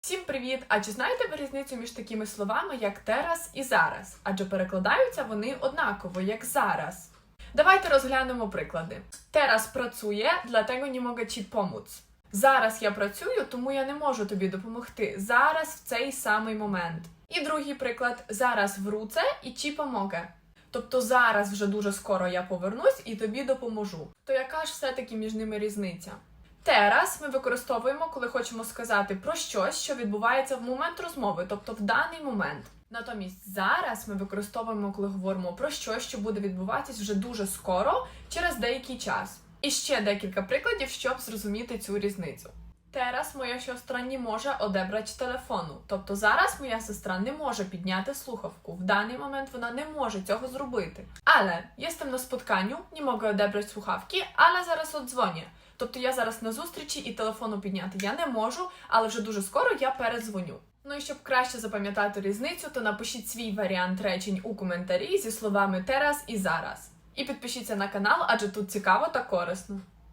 Всім привіт! А чи знаєте ви різницю між такими словами, як тераз і зараз? Адже перекладаються вони однаково, як зараз. Давайте розглянемо приклади. Teraz працює, dlatego nie mogę ci pomóc. Зараз я працюю, тому я не можу тобі допомогти. Зараз в цей самий момент. І другий приклад: зараз вруце і чи помоге. Тобто зараз вже дуже скоро я повернусь і тобі допоможу. То яка ж все-таки між ними різниця? Тераз ми використовуємо, коли хочемо сказати про щось, що відбувається в момент розмови, тобто в даний момент. Натомість зараз ми використовуємо, коли говоримо про щось, що буде відбуватись вже дуже скоро, через деякий час. І ще декілька прикладів, щоб зрозуміти цю різницю. Teraz моя siostra nie może odebrać телефону. Тобто зараз моя сестра не може підняти слухавку. В даний момент вона не може цього зробити. Але jestem на спотканню, не mogę odebrać słuchawki, але зараз oddzwonię. Тобто я зараз на зустрічі і телефону підняти я не можу, але вже дуже скоро я перезвоню. Ну і щоб краще запам'ятати різницю, то напишіть свій варіант речень у коментарі зі словами teraz і зараз. І підпишіться на канал, адже тут цікаво та корисно.